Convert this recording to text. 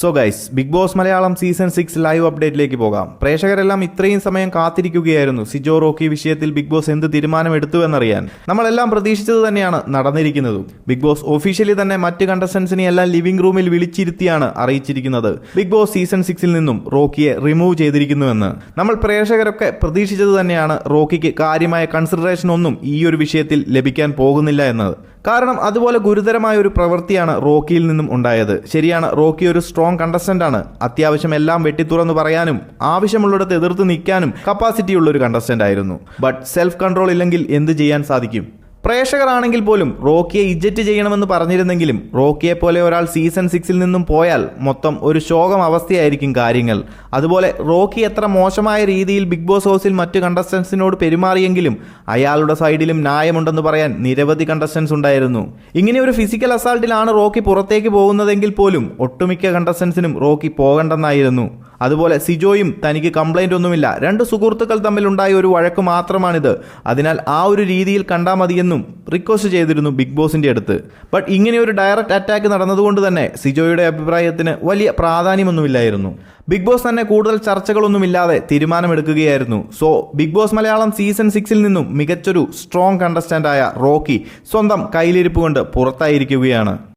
So guys Bigg Boss Malayalam season six live അപ്ഡേറ്റിലേക്ക് പോകാം. പ്രേക്ഷകരെല്ലാം ഇത്രയും സമയം കാത്തിരിക്കുകയായിരുന്നു. സിജോ റോക്കി വിഷയത്തിൽ ബിഗ് ബോസ് എന്ത് തീരുമാനം എടുത്തുവെന്നറിയാൻ നമ്മളെല്ലാം പ്രതീക്ഷിച്ചത് തന്നെയാണ് നടന്നിരിക്കുന്നതും. ബിഗ് ബോസ് ഒഫീഷ്യലി തന്നെ മറ്റ് കണ്ടസ്റ്റൻസിനെ എല്ലാം ലിവിംഗ് റൂമിൽ വിളിച്ചിരുത്തിയാണ് അറിയിച്ചിരിക്കുന്നത്. ബിഗ് ബോസ് സീസൺ സിക്സിൽ നിന്നും റോക്കിയെ റിമൂവ് ചെയ്തിരിക്കുന്നുവെന്ന്. നമ്മൾ പ്രേക്ഷകരൊക്കെ പ്രതീക്ഷിച്ചത് തന്നെയാണ് റോക്കിക്ക് കാര്യമായ കൺസിഡറേഷൻ ഒന്നും ഈ ഒരു വിഷയത്തിൽ ലഭിക്കാൻ പോകുന്നില്ല എന്നത്. കാരണം അതുപോലെ ഗുരുതരമായ ഒരു പ്രവൃത്തിയാണ് റോക്കിയിൽ നിന്നും ഉണ്ടായത്. ശരിയാണ് റോക്കി ഒരു സ്ട്രോങ് കണ്ടസ്റ്റന്റ് ആണ്. അത്യാവശ്യം എല്ലാം വെട്ടിത്തുറന്ന് പറയാനും ആവശ്യമുള്ളിടത്ത് എതിർത്ത് നിൽക്കാനും കപ്പാസിറ്റിയുള്ള ഒരു കണ്ടസ്റ്റന്റ് ആയിരുന്നു. ബട്ട് സെൽഫ് കൺട്രോൾ ഇല്ലെങ്കിൽ എന്ത് ചെയ്യാൻ സാധിക്കും? പ്രേക്ഷകരാണെങ്കിൽ പോലും റോക്കിയെ ഇജറ്റ് ചെയ്യണമെന്ന് പറഞ്ഞിരുന്നെങ്കിലും റോക്കിയെ പോലെ ഒരാൾ സീസൺ സിക്സിൽ നിന്നും പോയാൽ മൊത്തം ഒരു ശോകം അവസ്ഥയായിരിക്കും കാര്യങ്ങൾ. അതുപോലെ റോക്കി എത്ര മോശമായ രീതിയിൽ ബിഗ് ബോസ് ഹൗസിൽ മറ്റു കണ്ടസ്റ്റൻസിനോട് പെരുമാറിയെങ്കിലും അയാളുടെ സൈഡിലും ന്യായമുണ്ടെന്ന് പറയാൻ നിരവധി കണ്ടസ്റ്റൻസ് ഉണ്ടായിരുന്നു. ഇങ്ങനെ ഒരു ഫിസിക്കൽ അസാൾട്ടിലാണ് റോക്കി പുറത്തേക്ക് പോകുന്നതെങ്കിൽ പോലും ഒട്ടുമിക്ക കണ്ടസ്റ്റൻസിനും റോക്കി പോകണ്ടെന്നായിരുന്നു. അതുപോലെ സിജോയും തനിക്ക് കംപ്ലൈന്റ് ഒന്നുമില്ല. രണ്ട് സുഹൃത്തുക്കൾ തമ്മിലുണ്ടായ ഒരു വഴക്ക് മാത്രമാണിത്. അതിനാൽ ആ ഒരു രീതിയിൽ കണ്ടാൽ മതിയെന്നും റിക്വസ്റ്റ് ചെയ്തിരുന്നു ബിഗ് ബോസിന്റെ അടുത്ത്. ബട്ട് ഇങ്ങനെ ഒരു ഡയറക്റ്റ് അറ്റാക്ക് നടന്നതുകൊണ്ട് തന്നെ സിജോയുടെ അഭിപ്രായത്തിന് വലിയ പ്രാധാന്യമൊന്നുമില്ലായിരുന്നു. ബിഗ് ബോസ് തന്നെ കൂടുതൽ ചർച്ചകളൊന്നുമില്ലാതെ തീരുമാനമെടുക്കുകയായിരുന്നു. So Bigg Boss Malayalam season സിക്സിൽ നിന്നും മികച്ചൊരു സ്ട്രോങ് കണ്ടസ്റ്റന്റായ റോക്കി സ്വന്തം കയ്യിലിരിപ്പ് കൊണ്ട് പുറത്തായിരിക്കുകയാണ്.